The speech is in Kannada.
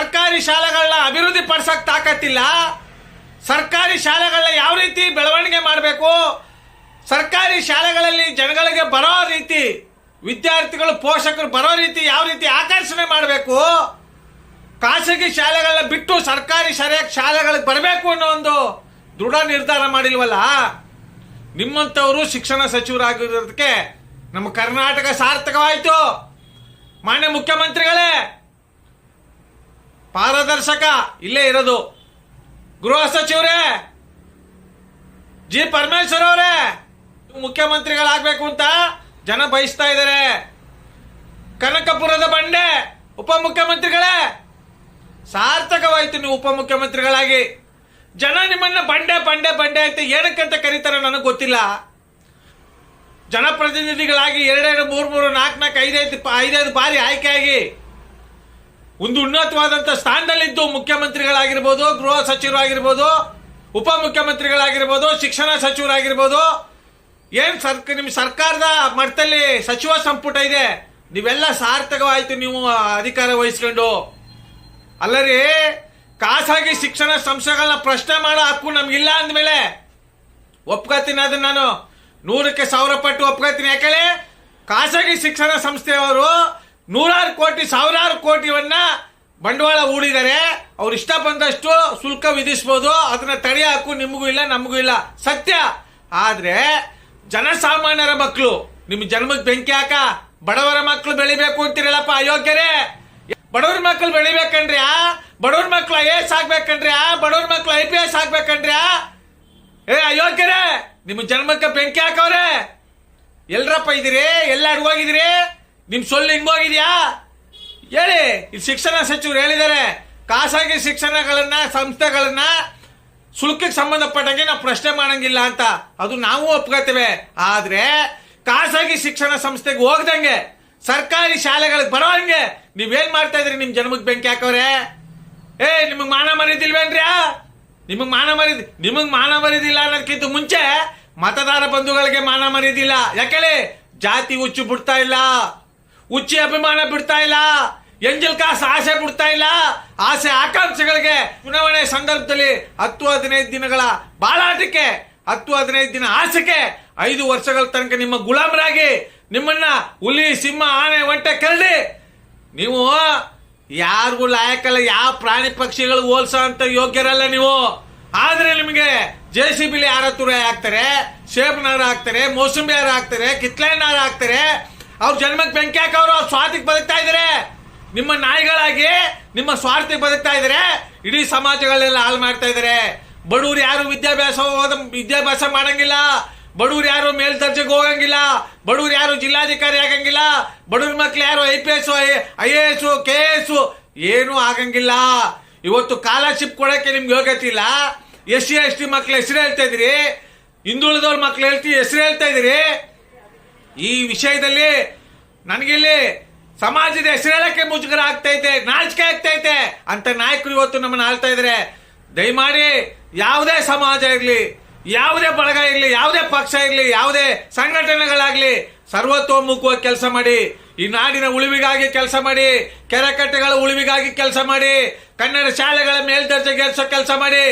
ಸರ್ಕಾರಿ ಶಾಲೆಗಳನ್ನ ಅಭಿವೃದ್ಧಿ ಪಡಿಸಕ್ ತಾಕತ್ತಿಲ್ಲ. ಸರ್ಕಾರಿ ಶಾಲೆಗಳನ್ನ ಯಾವ ರೀತಿ ಬೆಳವಣಿಗೆ ಮಾಡಬೇಕು? ಸರ್ಕಾರಿ ಶಾಲೆಗಳಲ್ಲಿ ಜನಗಳಿಗೆ ಬರೋ ರೀತಿ, ವಿದ್ಯಾರ್ಥಿಗಳು, ಪೋಷಕರು ಬರೋ ರೀತಿ ಯಾವ ರೀತಿ ಆಕರ್ಷಣೆ ಮಾಡಬೇಕು? ಖಾಸಗಿ ಶಾಲೆಗಳನ್ನ ಬಿಟ್ಟು ಸರ್ಕಾರಿ ಶಾಲೆ ಶಾಲೆಗಳಿಗೆ ಬರಬೇಕು ಅನ್ನೋ ಒಂದು ದೃಢ ನಿರ್ಧಾರ ಮಾಡಿಲ್ವಲ್ಲ? ನಿಮ್ಮಂಥವರು ಶಿಕ್ಷಣ ಸಚಿವರಾಗಿರೋದಕ್ಕೆ ನಮ್ಮ ಕರ್ನಾಟಕ ಸಾರ್ಥಕವಾಯಿತು. ಮಾನ್ಯ ಮುಖ್ಯಮಂತ್ರಿಗಳೇ ಪಾರದರ್ಶಕ ಇಲ್ಲೇ ಇರೋದು. ಗೃಹ ಸಚಿವರೇ! ಜಿ. ಪರಮೇಶ್ವರ್ ಅವರೇ! ಮುಖ್ಯಮಂತ್ರಿಗಳಾಗಬೇಕು ಅಂತ ಜನ ಬಯಸ್ತಾ ಇದ್ದಾರೆ. ಕನಕಪುರದ ಬಂಡೆ, ಉಪಮುಖ್ಯಮಂತ್ರಿಗಳೇ! ಸಾರ್ಥಕವಾಯಿತು ನೀವು ಉಪಮುಖ್ಯಮಂತ್ರಿಗಳಾಗಿ. ಜನ ನಿಮ್ಮನ್ನ ಬಂಡೆ ಬಂಡೆ ಬಂಡೆ ಅಂತ ಏನಕ್ಕಂತ ಕರೀತಾರೆ ನನಗೆ ಗೊತ್ತಿಲ್ಲ. ಜನಪ್ರತಿನಿಧಿಗಳಾಗಿ ಎರಡೆರಡು, ಮೂರು ಮೂರು, ನಾಲ್ಕು ನಾಲ್ಕು, ಐದೈದು ಐದೈದು ಬಾರಿ ಆಯ್ಕೆಯಾಗಿ ಒಂದು ಉನ್ನತವಾದಂಥ ಸ್ಥಾನದಲ್ಲಿದ್ದು ಮುಖ್ಯಮಂತ್ರಿಗಳಾಗಿರ್ಬೋದು, ಗೃಹ ಸಚಿವರಾಗಿರ್ಬೋದು, ಉಪಮುಖ್ಯಮಂತ್ರಿಗಳಾಗಿರ್ಬೋದು, ಶಿಕ್ಷಣ ಸಚಿವರಾಗಿರ್ಬೋದು. ಏನ್ ಸರ್ಕ ನಿಮ್ಮ ಸರ್ಕಾರದ ಮಟ್ಟದಲ್ಲಿ ಸಚಿವ ಸಂಪುಟ ಇದೆ, ನೀವೆಲ್ಲ ಸಾರ್ಥಕವಾಯ್ತು ನೀವು ಅಧಿಕಾರ ವಹಿಸ್ಕೊಂಡು. ಅಲ್ಲರಿ, ಖಾಸಗಿ ಶಿಕ್ಷಣ ಸಂಸ್ಥೆಗಳನ್ನ ಪ್ರಶ್ನೆ ಮಾಡೋ ಹಕ್ಕು ನಮ್ಗಿಲ್ಲ ಅಂದಮೇಲೆ ಒಪ್ಕೋತೀನಿ ಅದನ್ನ ನಾನು. ನೂರಕ್ಕೆ ಸಾವಿರ ಪಟ್ಟು ಒಪ್ಕೋತೀನಿ. ಯಾಕಂದ್ರೆ ಖಾಸಗಿ ಶಿಕ್ಷಣ ಸಂಸ್ಥೆಯವರು ನೂರಾರು ಕೋಟಿ, ಸಾವಿರಾರು ಕೋಟಿವನ್ನ ಬಂಡವಾಳ ಹೂಡಿದರೆ ಅವ್ರು ಇಷ್ಟ ಬಂದಷ್ಟು ಶುಲ್ಕ ವಿಧಿಸ್ಬೋದು, ಅದನ್ನ ತಡೆ ಹಾಕು, ನಿಮಗೂ ಇಲ್ಲ, ನಮಗೂ ಇಲ್ಲ. ಸತ್ಯ. ಆದ್ರೆ ಜನಸಾಮಾನ್ಯರ ಮಕ್ಕಳು, ನಿಮ್ ಜನ್ಮಕ್ಕೆ ಬೆಂಕಿ ಹಾಕ, ಬಡವರ ಮಕ್ಕಳು ಬೆಳಿಬೇಕು ಅಂತೀರಲ್ಲಪ್ಪ, ಅಯೋಗ್ಯರೇ. ಬಡವ್ರ ಮಕ್ಕಳು ಆ ಬಡವ್ರ ಮಕ್ಕಳು ಐ ಎಸ್ ಆಗ್ಬೇಕನ್ರಿ ಆ ಬಡವ್ರ ಮಕ್ಕಳು ಐ ಪಿ ಎಸ್ ಆಗ್ಬೇಕನ್ರಿ ಆ ಏ, ಅಯೋಗ್ಯರೇ ನಿಮ್ಮ ಜನ್ಮಕ್ಕೆ ಬೆಂಕಿ ಹಾಕವ್ರೆ. ಎಲ್ರಪ್ಪ ಇದೀರಿ? ಎಲ್ಲ ಹೋಗಿದಿರಿ? ನಿಮ್ ಸೊಳ್ಳೆ ಹಿಂಗೋಗಿದ್ಯಾ ಹೇಳಿ ಇಲ್ಲಿ ಶಿಕ್ಷಣ ಸಚಿವರು ಹೇಳಿದ್ದಾರೆ ಖಾಸಗಿ ಶಿಕ್ಷಣಗಳನ್ನ, ಸಂಸ್ಥೆಗಳನ್ನ ಶುಲ್ಕಕ್ಕೆ ಸಂಬಂಧಪಟ್ಟಂಗೆ ನಾವು ಪ್ರಶ್ನೆ ಮಾಡಂಗಿಲ್ಲ ಅಂತ. ಅದು ನಾವು ಒಪ್ಕೋತೇವೆ. ಆದ್ರೆ, ಖಾಸಗಿ ಶಿಕ್ಷಣ ಸಂಸ್ಥೆಗೆ ಹೋಗ್ದಂಗೆ, ಸರ್ಕಾರಿ ಶಾಲೆಗಳಿಗೆ ಬರೋಂಗೆ ನೀವೇನ್ ಮಾಡ್ತಾ ಇದ್ರಿ ನಿಮ್ ಜನ್ಮಕ್ಕೆ ಬೆಂಕಿ ಹಾಕೋರೆ? ಏ, ನಿಮಗ್ ಮಾನ ಮರಿದಿಲ್ವೇನ್ರಿ ನಿಮಗ್ ಮಾನ ಮರಿದ್ ನಿಮಗ್ ಮಾನ ಮರಿದಿಲ್ಲ ಅನ್ನೋದಕ್ಕಿಂತ ಮುಂಚೆ ಮತದಾರ ಬಂಧುಗಳಿಗೆ ಮಾನ ಮರಿದಿಲ್ಲ ಯಾಕೇಳಿ ಜಾತಿ ಹುಚ್ಚು ಬಿಡ್ತಾ ಇಲ್ಲ. ಹುಚ್ಚಿ ಅಭಿಮಾನ ಬಿಡ್ತಾ ಇಲ್ಲ. ಎಂಜಲ್ ಕಾಸ್ ಆಸೆ ಬಿಡ್ತಾ ಇಲ್ಲ. ಆಸೆ ಆಕಾಂಕ್ಷೆಗಳಿಗೆ ಚುನಾವಣೆ ಸಂದರ್ಭದಲ್ಲಿ ಹತ್ತು ಹದಿನೈದು ದಿನಗಳ ಬಾಳಾಟಕ್ಕೆ ಹತ್ತು ಹದಿನೈದು ದಿನ ಆಸೆಗೆ ಐದು ವರ್ಷಗಳ ತನಕ ನಿಮ್ಮ ಗುಲಾಮರಾಗಿ ನಿಮ್ಮನ್ನ ಹುಲಿ, ಸಿಂಹ, ಆನೆ, ಒಂಟೆ ಕರಡಿ ನೀವು ಯಾರಿಗೂ ಲಾಯಕಲ್ಲ ಯಾವ ಪ್ರಾಣಿ ಪಕ್ಷಿಗಳು ಹೋಲ್ಸೋ ಅಂತ ಯೋಗ್ಯರಲ್ಲ ನೀವು. ಆದ್ರೆ ನಿಮಗೆ ಜೆ ಸಿ ಬಿಲಿ ಯಾರ ತುರ ಹಾಕ್ತಾರೆ ಸೇಬನಾರ ಹಾಕ್ತಾರೆ ಮೋಸಂಬಿ ಹಾರ ಹಾಕ್ತಾರೆ ಕಿತ್ಲೆನಾರ ಹಾಕ್ತಾರೆ ಅವ್ರ ಜನ್ಮಕ್ಕೆ ಬೆಂಕಿ ಅವರು ಅವ್ರ ಸ್ವಾರ್ಥಕ್ಕೆ ಬದುಕ್ತಾ ಇದ್ದಾರೆ ನಿಮ್ಮ ನಾಯಿಗಳಾಗಿ ನಿಮ್ಮ ಸ್ವಾರ್ಥಕ್ಕೆ ಬದುಕ್ತಾ ಇದ್ದಾರೆ ಇಡೀ ಸಮಾಜಗಳೆಲ್ಲ ಹಾಳು ಮಾಡ್ತಾ ಇದಾರೆ. ಬಡವ್ರು ಯಾರು ವಿದ್ಯಾಭ್ಯಾಸ ಹೋದ ವಿದ್ಯಾಭ್ಯಾಸ ಮಾಡಂಗಿಲ್ಲ. ಬಡವ್ರು ಯಾರು ಮೇಲ್ದರ್ಜೆಗೆ ಹೋಗಂಗಿಲ್ಲ. ಬಡವ್ರು ಯಾರು ಜಿಲ್ಲಾಧಿಕಾರಿ ಆಗಂಗಿಲ್ಲ. ಬಡವ್ರ ಮಕ್ಳು ಯಾರು I P S, I A S, K S ಏನೂ ಆಗಂಗಿಲ್ಲ. ಇವತ್ತು ಕಾಲರ್ಶಿಪ್ ಕೊಡಕ್ಕೆ ನಿಮ್ಗೆ ಯೋಗ್ಯತೆ ಇಲ್ಲ. ಎಸ್ ಸಿ, ಎಸ್ ಟಿ ಮಕ್ಳು ಹೆಸರು ಹೇಳ್ತಾ ಇದ್ರಿ. ಹಿಂದುಳಿದವ್ರ ಮಕ್ಳು ಹೇಳ್ತಿ ಹೆಸರು ಹೇಳ್ತಾ ಇದ್ರಿ. ಈ ವಿಷಯದಲ್ಲಿ ನನಗಿಲ್ಲಿ ಸಮಾಜದ ಹೆಸರೇಳಕ್ಕೆ ಮುಜುಗರ ಆಗ್ತಾ ಐತೆ ನಾಚಿಕೆ ಆಗ್ತಾ ಐತೆ ಅಂತ ನಾಯಕರು ಇವತ್ತು ನಮ್ಮನ್ನ ಆಳ್ತಾ ಇದ್ದಾರೆ ದಯಮಾಡಿ ಯಾವುದೇ ಸಮಾಜ ಇರಲಿ, ಯಾವುದೇ ಬಳಗ ಇರಲಿ, ಯಾವುದೇ ಪಕ್ಷ ಇರಲಿ, ಯಾವುದೇ ಸಂಘಟನೆಗಳಾಗಲಿ ಸರ್ವತೋಮುಖವಾಗಿ ಕೆಲಸ ಮಾಡಿ, ಈ ನಾಡಿನ ಉಳಿವಿಗಾಗಿ ಕೆಲಸ ಮಾಡಿ ಕೆರೆಕಟ್ಟೆಗಳ ಉಳಿವಿಗಾಗಿ ಕೆಲಸ ಮಾಡಿ, ಕನ್ನಡ ಶಾಲೆಗಳ ಮೇಲ್ದರ್ಜೆಗೇರಿಸೋ ಕೆಲಸ ಮಾಡಿ.